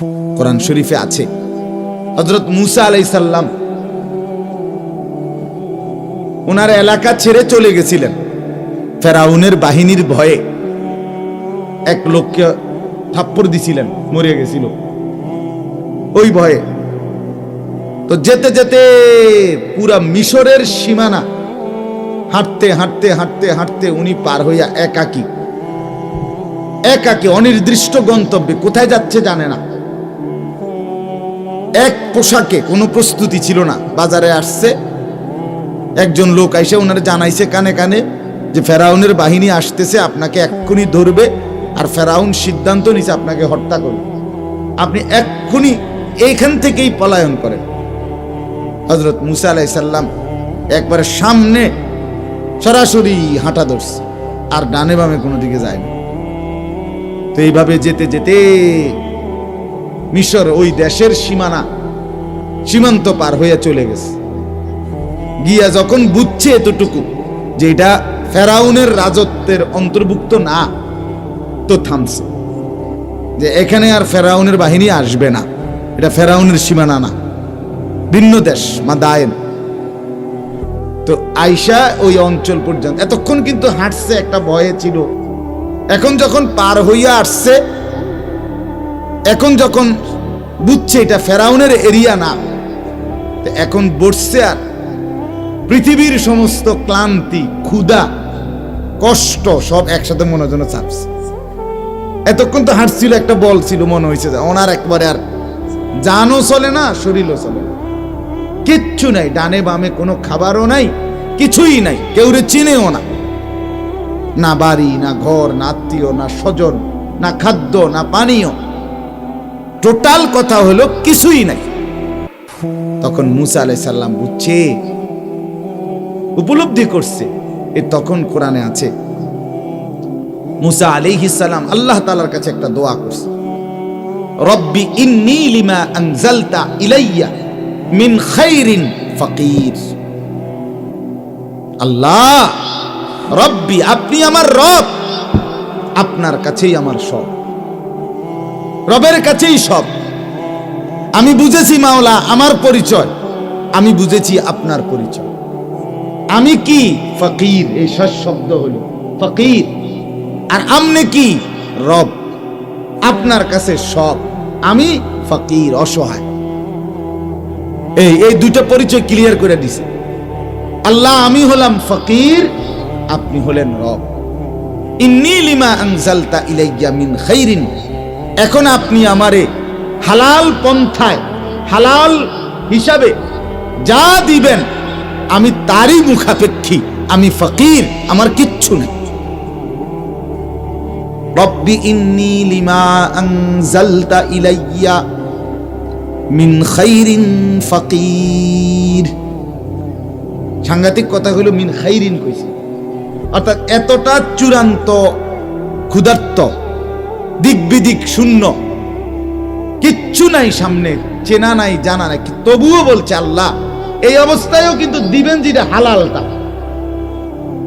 কোরআন শরীফে আছে। হজরত মুসা আলাইসাল্লাম ওনার এলাকা ছেড়ে চলে গেছিলেন। ফেরাউনের বাহিনীর ভয়ে এক লোককে থাপ্পড় দিছিলেন, মরে গেছিল। ওই ভয়ে। তো যেতে যেতে পুরা মিশরের সীমানা হাঁটতে হাঁটতে হাঁটতে হাঁটতে উনি পার হইয়া একাকী। একাকী, অনির্দিষ্ট গন্তব্যে। কোথায় যাচ্ছে জানে না। এক পোশাকে কোনো প্রস্তুতি ছিল না। বাজারে আসছে, একজন লোক আইসে ওনারা জানাইছে কানে কানে যে ফেরাউনের বাহিনী আসতেছে, আপনাকে এক্ষুনি ধরবে আর ফেরাউন সিদ্ধান্ত নিছে আপনাকে হত্যা করবে। আপনি এক্ষুনি এইখান থেকেই পলায়ন করেন। হজরত মুসা আলাইসাল্লাম একবারে সামনে সরাসরি হাঁটা ধরছে, আর ডানে বামে কোনো দিকে যায় না। তো এইভাবে যেতে যেতে মিশর ওই দেশের সীমানা সীমান্ত পার হয়ে চলে গেছে। গিয়া যখন বুঝছে এতটুকু যে এটা ফেরাউনের রাজত্বের অন্তর্ভুক্ত না, তো থামছে। যে এখানে আর ফেরাউনের বাহিনী আসবে না, এটা ফেরাউনের সীমানা না। ভিন্ন দেশ মা দায়েন তো আইসা ওই অঞ্চল পর্যন্ত, এতক্ষণ কিন্তু হাঁটছে, একটা ভয়ে ছিল। এখন যখন পার হইয়া আসছে এখন যখন বুঝছে এটা ফেরাউনের এরিয়া না এখন বসছে আর পৃথিবীর সমস্ত ক্লান্তি, ক্ষুধা, কষ্ট সব একসাথে মনে জন্য চাপছে। এতক্ষণ তো হাঁটছিল, একটা বল ছিল, মনে হয়েছে ওনার একবারে আর জানও চলে না, শরীরও চলে না। কিচ্ছু নাই, ডানে বামে কোনো খাবারও নাই, কিছুই নাই, কেউ রে চিনেও না। না বাড়ি, না ঘর, না আত্মীয়, না স্বজন, না খাদ্য, না পানীয় টোটাল কথা হলো কিছুই নাই। তখন মুসা আলাই সাল্লাম বুঝছে, উপলব্ধি করছে, এ তখন কোরআনে আছে, মুসা আলাইহিস সালাম আল্লাহ তালার কাছে একটা দোয়া করছে, রব্বি ইন্নী লিমা আনজালতা ইলাইয়া মিন খাইরিন ফাকির। আল্লাহ, রব্বি, আপনি আমার রব, আপনার কাছেই আমার সব। রবের কাছেই সব। আমি বুঝেছি মাওলা, আমার পরিচয়। আমি বুঝেছি আপনার পরিচয়। আমি কি? ফকির, এই শেষ শব্দ হলো। ফকির। আর আমনে কি? রব। আপনার কাছে সব। আমি ফকির, অসহায়। এই এই দুটো পরিচয় ক্লিয়ার করে দিছে। আল্লাহ, আমি হলাম ফকির, আপনি হলেন রব। ইন্নি লিমা আনজালতা ইলাইয়া মিন খাইরিন। এখন আপনি আমারে হালাল পন্থায়, হালাল হিসাবে যা দিবেন, আমি তারই মুখাপেক্ষী, আমি ফকির, আমার কিচ্ছু নেই। রব্বি ইন্নি লিমা আনজালতা ইলাইয়া মিন খাইরিন ফকির। সাংঘাতিক কথা হলো মিন খাইরিন কইছে। অর্থাৎ এতটা চূড়ান্ত ক্ষুধার্ত দিক বিদিক শূন্য। কিচ্ছু নাই সামনে, চেনা নাই, জানা নাই। তবুও বলছে আল্লাহ, এই অবস্থায়ও কিন্তু দিবেন যেটা হালালটা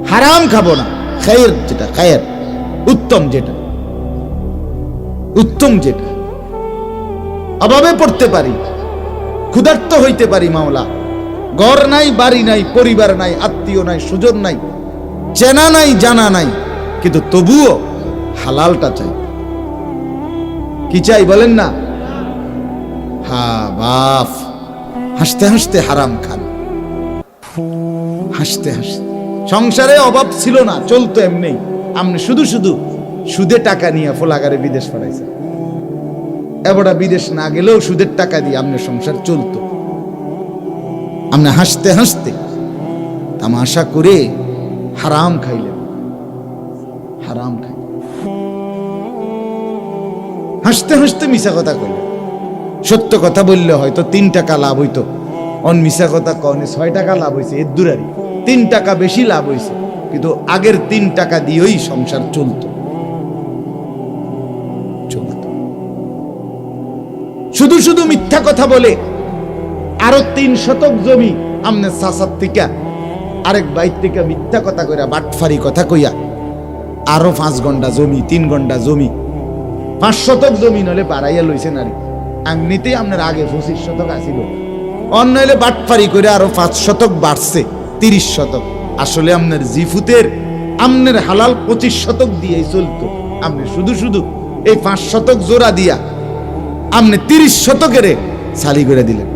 হারাম খাব না। খায়ের যেটা, খায়ের। উত্তম যেটা। উত্তম যেটা। অভাবে পড়তে পারি। ক্ষুধার্ত হইতে পারি মাওলা। ঘর নাই, বাড়ি নাই, পরিবার নাই, আত্মীয় নাই সুজন নাই, চেনা নাই, জানা নাই। কিন্তু তবুও হালালটা চাই। কি চাই বলেন না? হা, বাফ। হাসতে হাসতে হারাম খান। হাসতে হাসতে। সংসারে অভাব ছিল না, চলতো এমনি। আপনি শুধু শুধু সুদে টাকা নিয়ে ফোলাগারে বিদেশ পাঠাইছে। এবারটা বিদেশ না গেলেও সুদের টাকা দিয়ে আপনার সংসার চলতো। আপনি হাসতে হাসতে তামাশা করে হারাম খাইলেন। হারাম খাই হাসতে হাসতে মিশা কথা কইলেন সত্য কথা বললে হয়তো তিন টাকা লাভ হইতো। অন মিশা কথা কনে ছয় টাকা লাভ হয়েছে এর দূরারি। তিন টাকা বেশি লাভ হয়েছে কিন্তু আগের তিন টাকা দিয়েই সংসার চলতো। চলত। শুধু শুধু মিথ্যা কথা বলে, আরও তিন শতক জমি আমনে চাষার থেকে, আরেক বাইর থেকে মিথ্যা কথা কইরা বাটফারি কথা কইয়া, আরও পাঁচ ঘণ্টা জমি, তিন ঘণ্টা জমি পাঁচ শতক জমি নলে বাড়াইয়া লইছে নারী। এমনিতেই আপনার আগে পঁচিশ শতক আসিল অন্য হলে বাটফারি করে আরও পাঁচ শতক বাড়ছে তিরিশ শতক আসলে আপনার জিফুতের আমনের হালাল পঁচিশ শতক দিয়েই চলতো। আপনি শুধু শুধু এই পাঁচ শতক জোড়া দিয়া আপনি তিরিশ শতকের সালি করে দিলেন।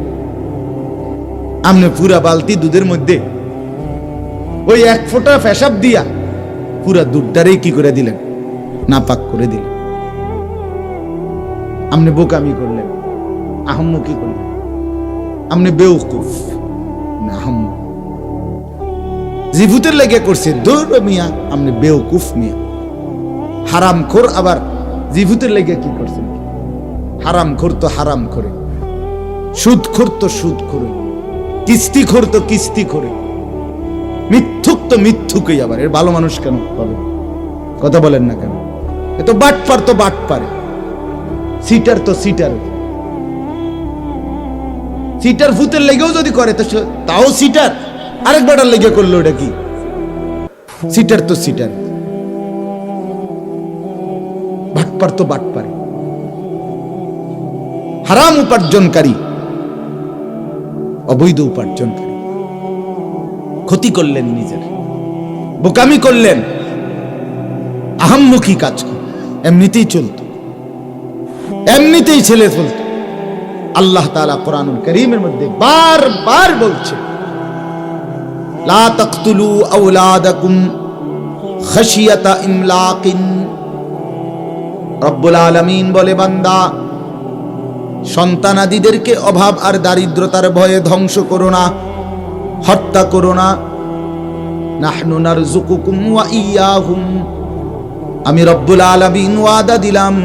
আপনি পুরা বালতি দুধের মধ্যে ওই এক ফোঁটা ফেসাব দিয়া পুরা দুধটারেই কি করে দিলেন? নাপাক করে দিলেন। আপনি বোকামি করলেন। আহম্মুকি করলেন? আপনি বেউকুফ। না, আহম্ম। জিভুতের লেগে করছে দৌড় মিয়া আপনি বেউকুফ মিয়া। হারাম খোর আবার জিভুতের লেগে কি করছেন হারাম খোর তো হারাম করে সুদ খোর তো সুদ করে কিস্তি খোর তো কিস্তি করে মিথ্যুক তো মিথ্যুকই আবার। এর ভালো মানুষ কেন বলেন কথা বলেন না কেন? এ তো বাট পার তো বাট পারে সিটার তো সিটার সিটার ভূতের লেগেও যদি করে, তো তাও সিটার আরেক বেটার লেগে করল ওটা কি? সিটার তো সিটার তো হারাম উপার্জনকারী। অবৈধ উপার্জনকারী। ক্ষতি করলেন নিজের। বোকামি করলেন। আহাম্মুখী কাজ এমনিতেই চলত। এমনিতেই ছেলে চলত আল্লাহ তালা কোরআনুল করিমের মধ্যে বারবার বলছে, লা তাকতুলু আওলাদাকুম খাশিয়াতা ইমলাকিন। বলে, বান্দা, সন্তানাদিদেরকে অভাব আর দারিদ্রতার ভয়ে ধ্বংস করো না, হত্যা করো না। নাহনু নারযুকুকুম ওয়া ইয়াহুম। আমি রব্বুল আলামিন ওয়াদা দিলাম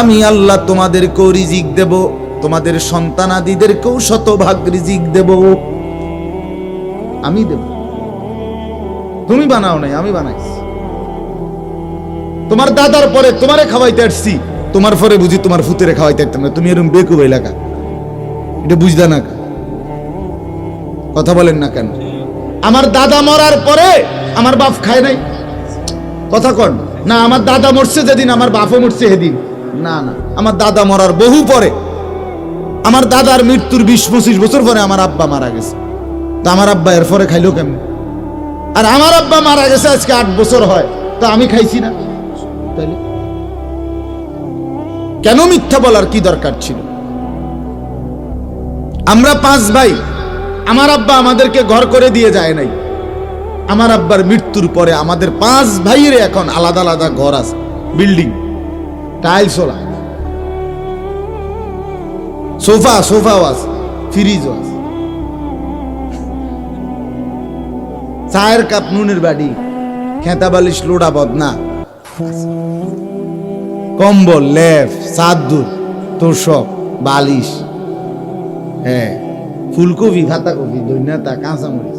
আমি আল্লাহ তোমাদেরকেও রিজিক দেব, তোমাদের সন্তানাদিদেরকেও শতভাগ রিজিক দেব। আমি দেব। তুমি বানাও নাই, আমি বানাইছি। তোমার দাদার পরে তোমারে খাওয়াইতে আসছি, তোমার পরে বুঝি তোমার ফুতেরে খাওয়াইতে আসতাম না, তুমি এরকম বেকুব এলাকা এটা বুঝদা না কথা বলেন না কেন? আমার দাদা মরার পরে আমার বাপ খায় নাই। কথা কন, না, আমার দাদা মরছে যেদিন, আমার বাপও মরছে সেদিন। না না। আমার দাদা মরার বহু পরে, আমার দাদার মৃত্যুর বিশ পঁচিশ বছর পরে আমার আব্বা মারা গেছে। তো আমার আব্বা এর পরে খাইলো কেমন? আর আমার আব্বা মারা গেছে আজকে আট বছর হয়, তো আমি খাইছি না। তাইলে? কেন মিথ্যা বলার কি দরকার ছিল? আমরা পাঁচ ভাই, আমার আব্বা আমাদেরকে ঘর করে দিয়ে যায় নাই। আমার আব্বার মৃত্যুর পরে আমাদের পাঁচ ভাইয়ের এখন আলাদা আলাদা ঘর আছে, বিল্ডিং। টাইলস ওলা সোফা সোফাও আছে ফ্রিজও আছে চায়ের কাপ নুনের বাড়ি খেতা বালিশ লোড়া বদনা। কম্বল লেফ চাদুর তোষক, বালিশ। হ্যাঁ ফুলকপি ফাতাকপি দৈন্যতা কাঁচামরিচ,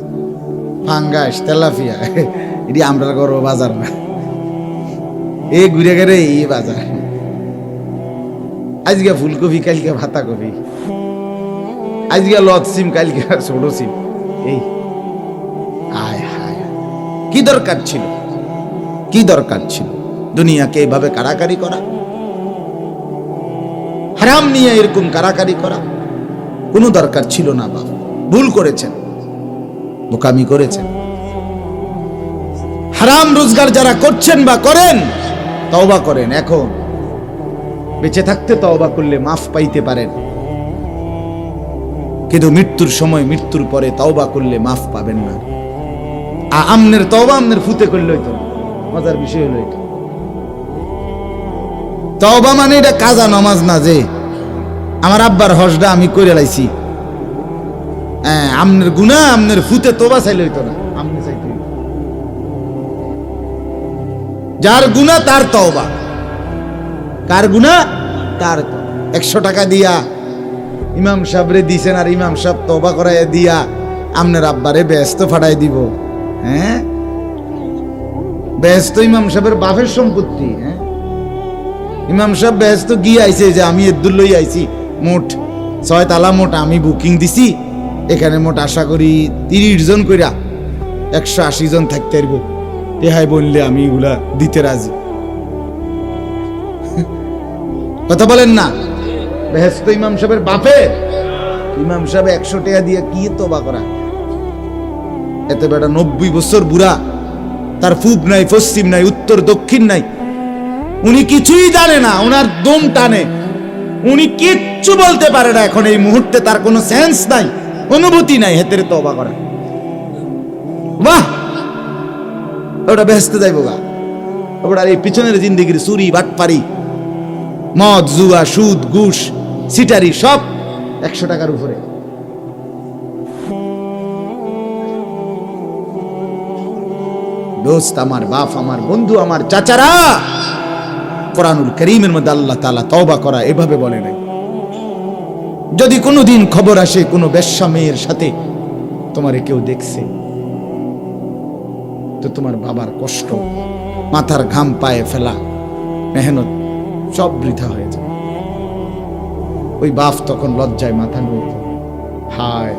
ফাঙ্গাস তেলাফিয়া এটি আমরা করব বাজার না। এ ঘুরে গেলে এই বাজার। আজকে ফুলকপি, কালকে ভাতা কপি আজকে লত সিম, কালকে ছোট সিম। এই আয় হায় কি দরকার ছিল? কি দরকার ছিল? দুনিয়াকে এইভাবে কারাকারি করা? হারাম নিয়ে এরকম কারাকারি করা? কোনো দরকার ছিল না বাবা ভুল করেছেন। বোকামি করেছেন। হারাম রোজগার যারা করছেন বা করেন, তওবা করেন এখন। বেঁচে থাকতে তওবা করলে মাফ পাইতে পারেন। কিন্তু মৃত্যুর সময়, মৃত্যুর পরে তওবা করলে মাফ পাবেন না। আমনের তওবা আমনের ফুতে করলে হইতো মজার বিষয় হলো এটা। তওবা মানে এটা কাজা, নামাজ না যে। আমার আব্বার হজটা আমি করে লাইছি। হ্যাঁ আমনের গুণা আমনের ফুতে তোবা চাইলে হইতো না। আমনে চাইতে যার গুণা তার তওবা। কার গুণা তার একশো টাকা দিয়া ইমাম সাহেবরে দিছেন আর ইমাম সাহেব তবা করাইয়া দিয়া আপনার আব্বারে ব্যস্ত ফাটাই দিব। হ্যাঁ? ব্যস্ত ইমাম সাহেবের বাপের সম্পত্তি হ্যাঁ? ইমাম সাহেব ব্যস্ত গিয়ে আইছে যে আমি এদ্দুর লই আইছি? মোট ছয় তালা মোট আমি বুকিং দিছি। এখানে মোট আশা করি তিরিশ জন কইরা একশো আশি জন থাকতে পারব। রেহাই বললে আমি এগুলা দিতে রাজি। কথা বলেন না। বেহেস্ত ইমাম সাহেবের বাপে। ইমাম সাহেব একশো টাকা দিয়ে কি তোবা করা? এতে বেটা নব্বই বছর বুড়া। তার পূব নাই, পশ্চিম নাই, উত্তর দক্ষিণ নাই। উনি কিছুই জানে না, ওনার দম টানে। উনি কিচ্ছু বলতে পারে না এখন এই মুহূর্তে, তার কোনো সেন্স নাই, অনুভূতি নাই হেতের তবা করা। বাহ! ওটা বেহেস্তে যাইব গা ওটা এই পিছনের জিন্দিগির চুরি, বাটপারি। মদ, জুয়া, সুদ, ঘুষ, সিটারি সব একশো টাকার উপরে। দোস্ত আমার বাপ, আমার বন্ধু, আমার চাচারা, কোরআনুল করিমের মধ্যে আল্লাহ তালা তওবা করা এভাবে বলে নাই। যদি কোনোদিন খবর আসে কোনো বেশ্যা মেয়ের সাথে, তোমারে কেউ দেখছে, তো তোমার বাবার কষ্ট, মাথার ঘাম পায়ে ফেলা, মেহনত সব বৃথা হয়ে যায়। ওই বাপ তখন লজ্জায় মাথা নুয়ে হায়,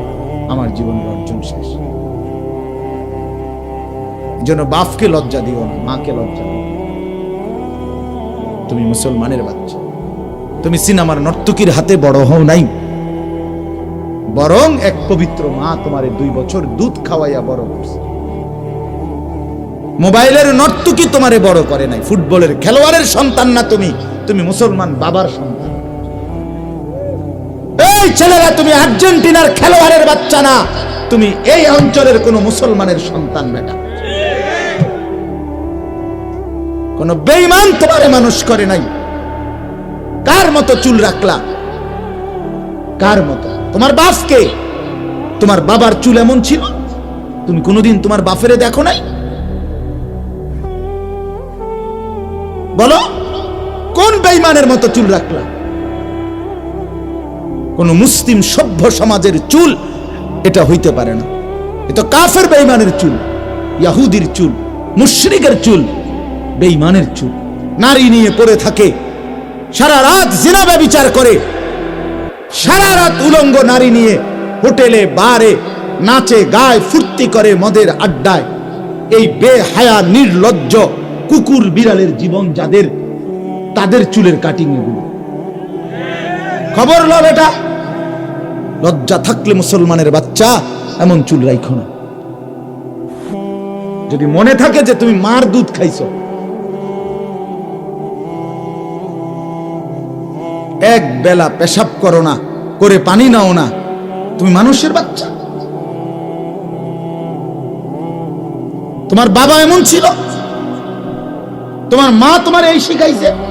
আমার জীবনের অর্জন শেষ। যেন বাপকে লজ্জা দিও না, মাকে লজ্জা দিও তুমি মুসলমানের বাচ্চা। তুমি সিনেমার নর্তকীর হাতে বড় হও নাই। বরং এক পবিত্র মা তোমার দুই বছর দুধ খাওয়াইয়া বড় করছে। মোবাইলের নর্তকী তোমারে বড় করে নাই, ফুটবলের খেলোয়াড়ের সন্তান না তুমি। তুমি মুসলমান বাবার সন্তান। এই ছেলেরা তুমি আর্জেন্টিনার খেলোয়াড়ের বাচ্চা না। তুমি এই অঞ্চলের কোন মুসলমানের সন্তান বেটা কোন বেইমান তোমারে মানুষ করে নাই। কার মতো চুল রাখলা? কার মতো? তোমার বাপকে? তোমার বাবার চুল এমন ছিল? তুমি কোনোদিন তোমার বাপেরে দেখো নাই? বলো। কোন বেইমানের মতো চুল রাখলা? কোন মুসলিম সভ্য সমাজের চুল এটা হইতে পারে না। এটা কাফের বেইমানের চুল, ইয়াহুদির চুল, মুশরিকের চুল বেইমানের চুল। নারী নিয়ে পড়ে থাকে, সারা রাত জিনা বিচার করে, সারা রাত উলঙ্গ নারী নিয়ে হোটেলে, বারে নাচে, গায়, ফুর্তি করে মদের আড্ডায়। এই বেহায়া, নির্লজ্জ, কুকুর বিড়ালের জীবন যাদের তাদের চুলের কাটিং এগুলো খবর লব এটা লজ্জা থাকলে মুসলমানের বাচ্চা এমন চুল রাইখো না। যদি মনে থাকে যে তুমি মার দুধ খাইছো। এক বেলা পেশাব করো না, করে পানি নাও না। তুমি মানুষের বাচ্চা। তোমার বাবা এমন ছিল? তোমার মা তোমার এই শিখাইছে?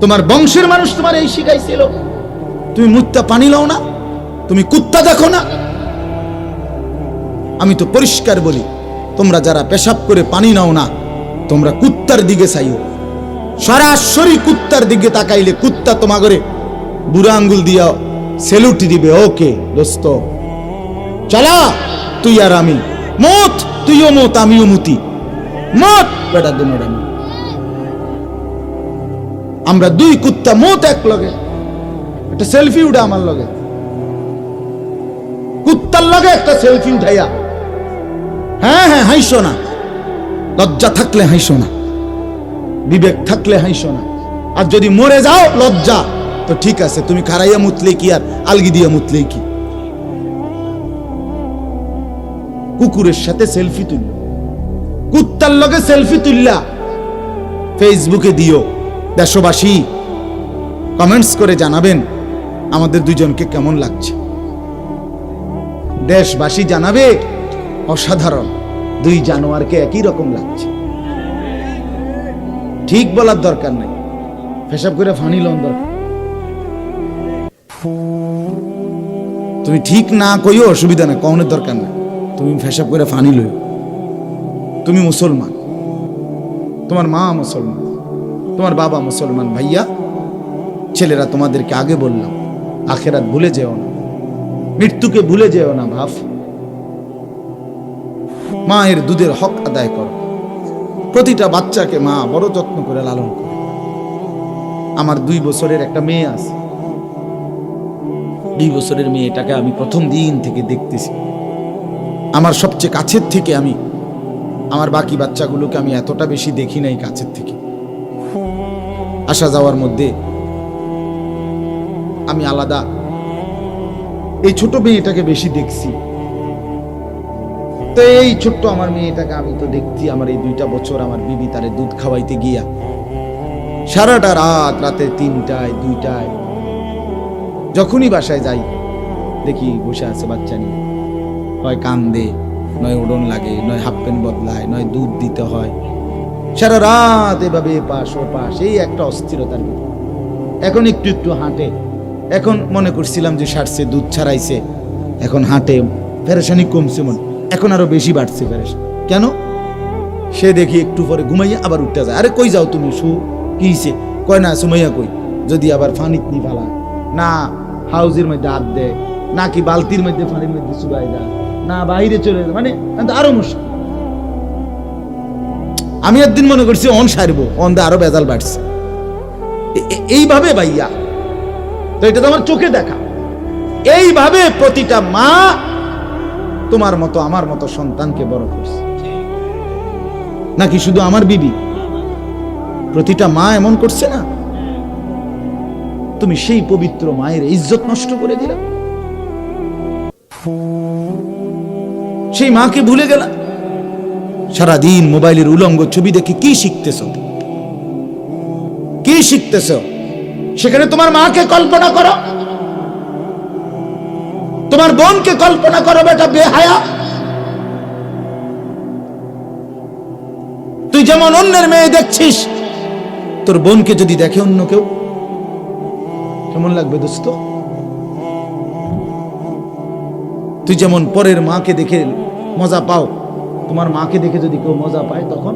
তোমার বংশের মানুষ তোমার এই শিখাইছিল। তুমি মুত্তা পানি লাও না, তুমি কুত্তা দেখো না। আমি তো পরিষ্কার বলি, তোমরা যারা পেশাব করে পানি নাও না, তোমরা কুত্তার দিকে চাইও। সরাসরি কুত্তার দিকে তাকাইলে কুত্তা তোমা করে বুড়া আঙ্গুল দিয়া সেলুটি দিবে। ওকে, দোস্ত। চলা, তুই আর আমি। মত তুইও মত আমিও মুতি। মত বেটা দুনোর আমি। আমরা দুই কুত্তা মত এক লগে। একটা সেলফি উঠা আমার লগে। কুত্তার লগে একটা সেলফি উঠাইয়া। হ্যাঁ হ্যাঁ হাইসো না। লজ্জা থাকলে হাইসো না। বিবেক থাকলে হাইসো না। আর যদি মরে যাও, লজ্জা। তো ঠিক আছে, তুমি খারাইয়া মুতলে কি আর? আলগি দিয়া মুতলে কি? কুকুরের সাথে সেলফি তুলল। কুত্তার লগে সেলফি তুললা। ফেসবুকে দিও। দেশবাসী কমেন্টস করে জানাবেন আমাদের দুজনকে কেমন লাগছে। দেশবাসী জানাবে, অসাধারণ, দুই জানোয়ারকে একই রকম লাগছে। ঠিক বলার দরকার নাই, পেশাব করে ফানি লন দরকার। তুমি ঠিক না কইও অসুবিধা নাই কখনের দরকার নাই। তুমি পেশাব করে ফানি লইও। তুমি মুসলমান, তোমার মা মুসলমান। তোমার বাবা মুসলমান ভাইয়া, ছেলেরা তোমাদেরকে আগে বললাম আখেরাত ভুলে যেও না। মৃত্যুকে ভুলে যেও না ভাব। মায়ের দুধের হক আদায় করো। প্রতিটা বাচ্চাকে মা বড় যত্ন করে লালন করে। আমার দুই বছরের একটা মেয়ে আছে। দুই বছরের মেয়েটাকে আমি প্রথম দিন থেকে দেখতেছি। আমার সবচেয়ে কাছের থেকে আমি, আমার বাকি বাচ্চাগুলোকে আমি এতটা বেশি দেখি নাই কাছের থেকে। আসা যাওয়ার মধ্যে আমি আলাদা। এই ছোট মেয়েটাকে বেশি দেখছি। তো এই ছোট্ট আমার মেয়েটাকে আমি তো দেখছি, আমার এই দুইটা বছর আমার বিবি তারে দুধ খাওয়াইতে গিয়া। সারাটা রাত, রাতে তিনটায়, দুইটায়, যখনই বাসায় যাই, দেখি বসে আছে বাচ্চা নিয়ে। হয় কান্দে, নয় ওড়ন লাগে, নয় হাফ প্যান্ট বদলায়, নয় দুধ দিতে হয়। সারা রাত এভাবে পাশ ও পাশ, এই একটা অস্থিরতার ভিতর। এখন একটু একটু হাঁটে। এখন মনে করছিলাম যে সারছে, দুধ ছাড়াইছে। এখন হাঁটে, ফেরেশানি কমছে মনে। এখন আরও বেশি বাড়ছে ফেরেশানি। কেন? সে দেখি একটু পরে ঘুমাইয়া আবার উঠতে যায়। আরে কই যাও তুমি, শু, কি হইছে? কয় না, সুমাইয়া কই। যদি আবার ফানিত নি ফালা। না, হাউজের মধ্যে হাত দেয় না কি বালতির মধ্যে, ফানির মধ্যে চুবাই দেয় না, বাইরে চলে যায় মানে আরও মুশকিল। আমি একদিন মনে করছি অন সারবো, অন দা আরও বেজাল বাড়ছে। এইভাবে ভাইয়া। তো এটা তো আমার চোখে দেখা। এইভাবে প্রতিটা মা তোমার মতো, আমার মতো সন্তানকে বড় করছে। নাকি শুধু আমার বিবি? প্রতিটা মা এমন করছে না? তুমি সেই পবিত্র মায়ের ইজ্জত নষ্ট করে দিলা? সেই মাকে ভুলে গেলা? সারাদিন মোবাইলের উলঙ্গ ছবি দেখে কি শিখতেছ? কি শিখতেছ? সেখানে তোমার মাকে কল্পনা করো। তোমার বোনকে কল্পনা করো, বেটা বেহায়া। তুই যেমন অন্যের মেয়ে দেখছিস, তোর বোনকে যদি দেখে অন্য কেউ, কেমন লাগবে দোস্ত? তুই যেমন পরের মাকে দেখে মজা পাও তোমার মাকে দেখে যদি কেউ মজা পায়, তখন?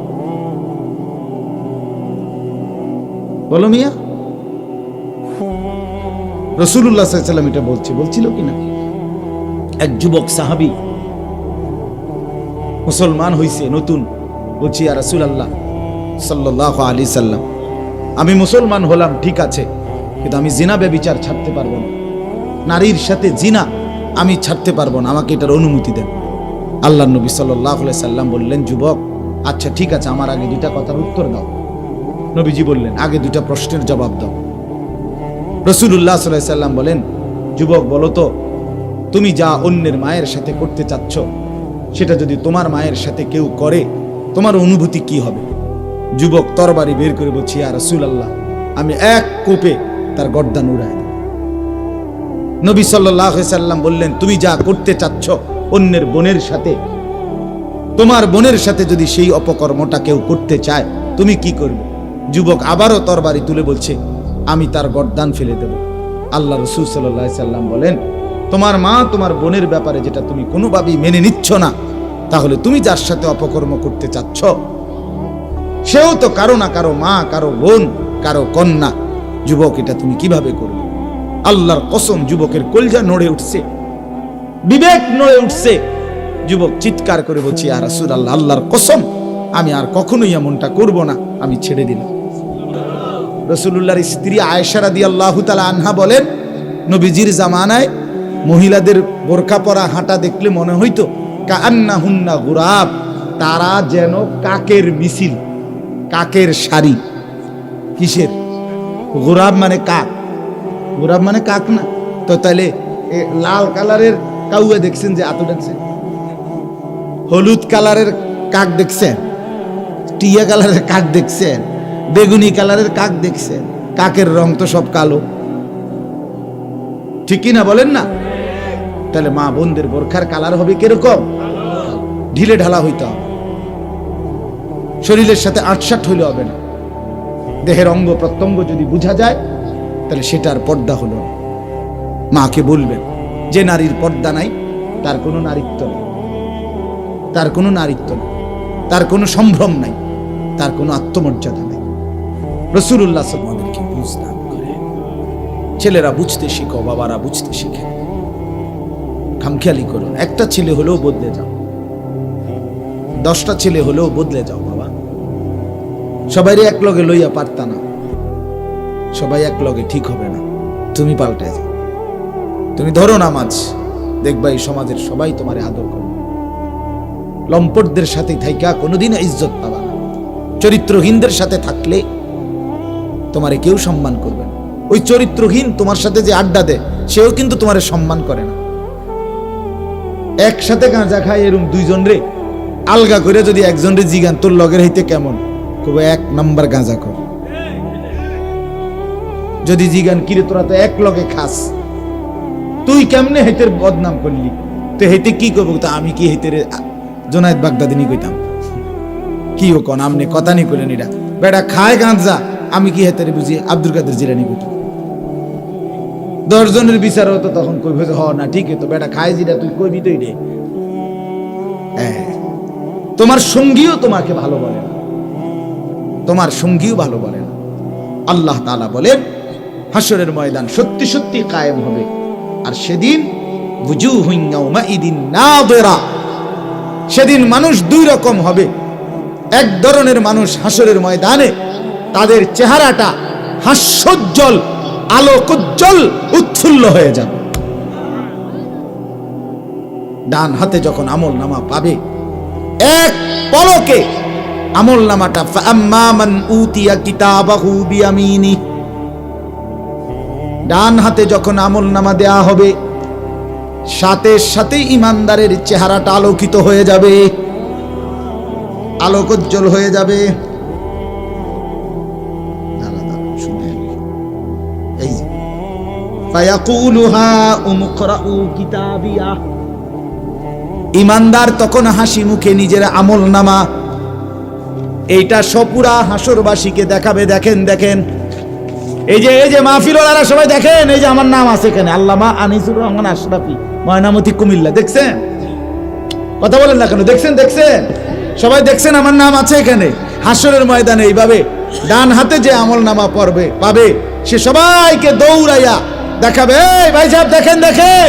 বলো মিয়া। রসুল্লাহ সাল্লাম এটা বলছে। বলছিল কিনা এক যুবক সাহাবি মুসলমান হইছে, নতুন। বলছি আর রাসুল আল্লাহ সাল্লাহ আলী সাল্লাম আমি মুসলমান হলাম, ঠিক আছে, কিন্তু আমি জিনা ব্যবিচার ছাড়তে পারব না। নারীর সাথে জিনা আমি ছাড়তে পারব না। আমাকে এটার অনুমতি দেন। আল্লাহ নবী সাল্লাহ সাল্লাম বললেন, যুবক আচ্ছা ঠিক আছে, আমার আগে দুইটা কথার উত্তর দাও। নবীজি বললেন, আগে দুইটা প্রশ্নের জবাব দাও। রসুল্লাহ সাল্লাহ সাল্লাম বলেন, যুবক, বলো তো, তুমি যা অন্যের মায়ের সাথে করতে চাচ্ছ, সেটা যদি তোমার মায়ের সাথে কেউ করে, তোমার অনুভূতি কি হবে? যুবক তরবারি বের করে বলছি আর রসুল আল্লাহ আমি এক কোপে তার গর্দান উড়াই। নবী সাল্লাহ সাল্লাম বললেন, তুমি যা করতে চাচ্ছ অন্যের বোনের সাথে। তোমার বোনের সাথে যদি সেই অপকর্মটা কেউ করতে চায়, তুমি কি করবে? যুবক আবারও তরবারি তুলে বলছে, আমি তার গরদান ফেলে দেব। আল্লাহ রসুল সাল্লাহ সাল্লাম বলেন, তোমার মা তোমার বোনের ব্যাপারে যেটা তুমি কোনোভাবেই মেনে নিচ্ছ না, তাহলে তুমি যার সাথে অপকর্ম করতে চাচ্ছ, সেও তো কারও না কারও মা, কারও বোন, কারও কন্যা। যুবক, এটা তুমি কীভাবে করবে? আল্লাহর কসম, যুবকের কলজা নড়ে উঠছে। বিবেক নড়ে উঠছে। যুবক চিৎকার করে বলছি আর রাসূল আল্লাহ আল্লাহর কসম, আমি আর কখনোই এমনটা করব না, আমি ছেড়ে দিলাম। রসুল্লাহর স্ত্রী আয়েশারা দিয়ে আল্লাহ তালা আনহা বলেন, নবীজির জামানায় মহিলাদের বোরখা পরা হাঁটা দেখলে মনে হইতো কান্না হুন্না গুরাব, তারা যেন কাকের মিছিল, কাকের শাড়ি। কিসের? গোরাব মানে কাক। গোরাব মানে কাক না। তো তাহলে লাল কালারের কাউয়া দেখছেন যে আতো দেখছেন হলুদ কালারের কাক দেখছেন? টিয়া কালারের কাক দেখছেন? বেগুনি কালারের কাক দেখছেন? কাকের রং তো সব কালো। ঠিকই না বলেন না? তাহলে মা বোনদের বোরখার কালার হবে কীরকম? ঢিলে ঢালা হইতে হবে। শরীরের সাথে আটসাট হইলে হবে না। দেহের অঙ্গ প্রত্যঙ্গ যদি বোঝা যায়, তাহলে সেটার পর্দা হলো। মাকে বলবেন যে নারীর পর্দা নাই, তার কোনো নারীত্ব নেই। তার কোনো নারীত্ব নেই। তার কোনো সম্ভ্রম নাই। তার কোনো আত্মমর্যাদা নেই। রসুল্লাহ আমাদেরকে বুঝদান করে ছেলেরা বুঝতে শিখো, বাবারা বুঝতে শিখে। খামখেয়ালি করো। একটা ছেলে হলেও বদলে যাও। দশটা ছেলে হলেও বদলে যাও, বাবা। সবাই এক লগে লইয়া পারতা না। সবাই এক লগে ঠিক হবে না। তুমি পাল্টে যাও। তুমি ধরো নামাজ। দেখবা এই সমাজের সবাই তোমারে আদর করবে। লম্পটদের সাথে থাইকা কোনোদিন ইজ্জত পাবা না। চরিত্রহীনদের সাথে থাকলে তোমারে কেউ সম্মান করবে না। ওই চরিত্রহীন তোমার সাথে যে আড্ডা দেয়, সেও কিন্তু তোমারে সম্মান করে না। একসাথে গাঁজা খায় এরম দুইজন রে, আলগা করে যদি একজন রে জিগান, তোর লগের হইতে কেমন? খুব এক নাম্বার গাঁজা কর যদি জিগান, কিরে, তোরা তো এক লগে খাস। তুই কেমনে হেতের বদনাম করলি? তো হেতে কি করব? তা আমি কি হেতে জোনায়দ বাগদাদিনী কইতাম? কি ও কন? আমনে কথা নি কইলেন এটা বেটা, খায় গাঁজা আমি কি হেতে বুঝি? আব্দুল কাদের জিরানি কইতাম। দশজনের বিচার হতো তখন কইবে হ, না, ঠিক তো বেটা, খায় জিরা, তুই কইবি তো রে তোমার সঙ্গীও তোমাকে ভালো বলে না। তোমার সঙ্গীও ভালো বলে না। আল্লাহ তাআলা বলেন হাসরের ময়দান সত্যি সত্যি কায়েম হবে। আর সেদিন সেদিন মানুষ দুই রকম হবে। এক ধরনের মানুষ হাসরের ময়দানে, তাদের চেহারাটা হাস্যোজ্জ্বল, আলোকোজ্জ্বল, উৎফুল্ল হয়ে যাবে। ডান হাতে যখন আমল নামা পাবে, এক পলকে আমল নামাটা ফাম্মা মান উতিয়া কিতাবাহু বিয়ামিনি ডান হাতে যখন আমল নামা দেয়া হবে সাথে সাথে ইমানদারের চেহারাটা আলোকিত হয়ে যাবে। আলোকোজ্জ্বল হয়ে যাবে। ইমানদার তখন হাসি মুখে নিজের আমল নামা এইটা সপুরা হাসরবাসীকে দেখাবে। দেখেন দেখেন। এই যে এই যে মাহফিল ওলারা সবাই দেখেন এই যে আমার নাম আছে এখানে আল্লামা আনিসুর রহমান আশরাফি ময়নামতি কুমিল্লা দেখছেন? কথা বলেন না কেন? দেখছেন দেখছেন? সবাই দেখছেন আমার নাম আছে এখানে। হাসরের ময়দানে এইভাবে ডান হাতে যে আমল নামা পড়বে পাবে সে সবাইকে দৌড়াইয়া দেখাবে। এই ভাই সাহেব দেখেন দেখেন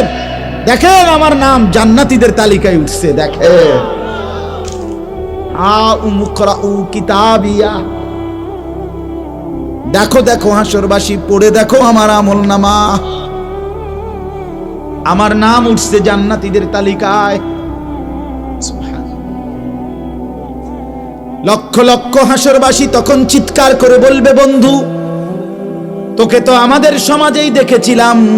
দেখেন আমার নাম জান্নাতীদের তালিকায় উঠছে দেখেন। আ উমুকরা উ কিতাবিয়া দেখো দেখো, হাসরবাসী, পড়ে দেখো আমার আমল নামা। আমার নাম উঠছে জান্নাতীদের তালিকায়। লক্ষ লক্ষ হাসরবাসী তখন চিৎকার করে বলবে, বন্ধু, তোকে তো আমাদের সমাজেই দেখেছিলাম।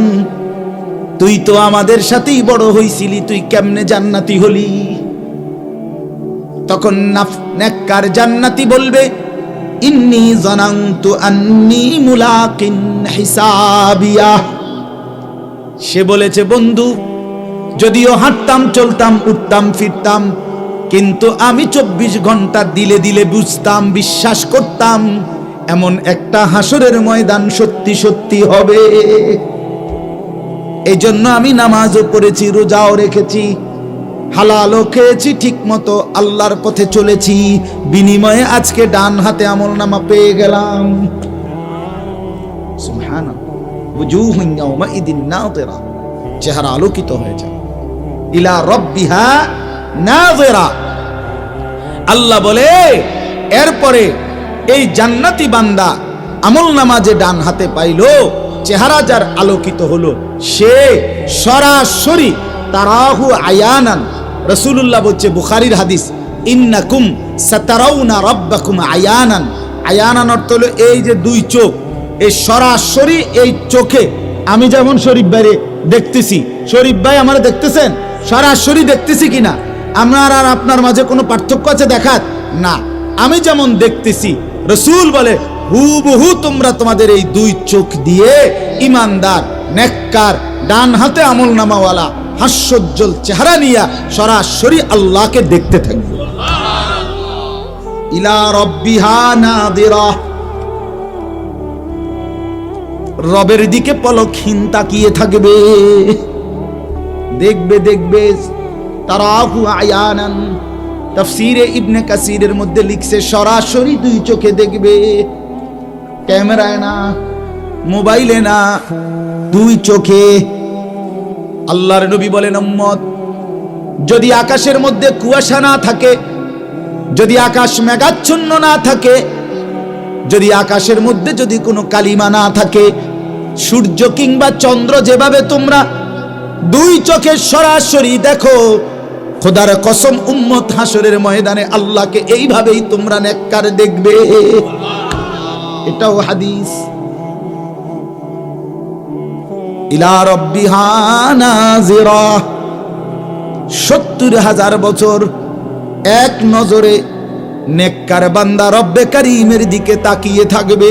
তুই তো আমাদের সাথেই বড় হইছিলি, তুই কেমনে জান্নাতি হলি? তখন নাফ- নেককার জান্নাতি বলবে ইন্নি আন্নি মুলাকিন হিসাবিয়া। সে বলেছে, বন্ধু, যদিও হাঁটতাম, চলতাম, উঠতাম, ফিরতাম, কিন্তু আমি চব্বিশ ঘণ্টা দিলে দিলে বুঝতাম, বিশ্বাস করতাম, এমন একটা হাসরের ময়দান সত্যি সত্যি হবে। এই জন্য আমি নামাজও পড়েছি, রোজাও রেখেছি হালালও খেয়েছি ঠিক মতো আল্লাহর পথে চলেছি। বিনিময়ে আজকে ডান হাতে আমল নামা পেয়ে গেলাম। চেহারা আলোকিত হয়ে যায়। ইলা রব্বিহা আল্লাহ বলে, এরপরে এই জান্নাতি বান্দা আমল নামা যে ডান হাতে পাইলো, চেহারা যার আলোকিত হলো, সে সরাসরি তারাহু আয়ানান। রসুল্লাহ বলছে, বুখারির হাদিস, ইন্নাকুম সাতারাউনা রব্বাকুম আয়ানান। আয়ানান অর্থ হলো এই যে দুই চোখ, এই সরাসরি এই চোখে। আমি যেমন শরীফ বাইরে দেখতেছি, শরীফ ভাই আমার দেখতেছেন? সরাসরি দেখতেছি কিনা? আমার আর আপনার মাঝে কোনো পার্থক্য আছে দেখাত না। আমি যেমন দেখতেছি, রসুল বলে, হুবহু তোমরা তোমাদের এই দুই চোখ দিয়ে ইমানদার, নেককার ডান হাতে আমল নামাওয়ালা হাস্যোজ্জ্বল চেহারা নিয়া সরাসরি আল্লাহকে দেখতে থাকবে। ইলা রবের দিকে পলকহীন তাকিয়ে থাকবে। দেখবে দেখবে, তারাহু ইবনে কাসিরের মধ্যে লিখছে, সরাসরি দুই চোখে দেখবে। ক্যামেরায় না, মোবাইলে না, দুই চোখে আল্লাহর নবী বলেন, উম্মত, যদি আকাশের মধ্যে কুয়াশা না থাকে, যদি আকাশ মেঘাচ্ছন্ন না থাকে, যদি আকাশের মধ্যে যদি কোনো কালিমা না থাকে, সূর্য কিংবা চন্দ্র যেভাবে তোমরা দুই চোখে সরাসরি দেখো, খোদার কসম উম্মত হাসরের ময়দানে আল্লাহকে এইভাবেই তোমরা নেককার দেখবে। এটাও হাদিস। ইলা রব্বিহা সত্তর হাজার বছর এক নজরে নেককার বান্দা রব্বে কারিমের দিকে তাকিয়ে থাকবে।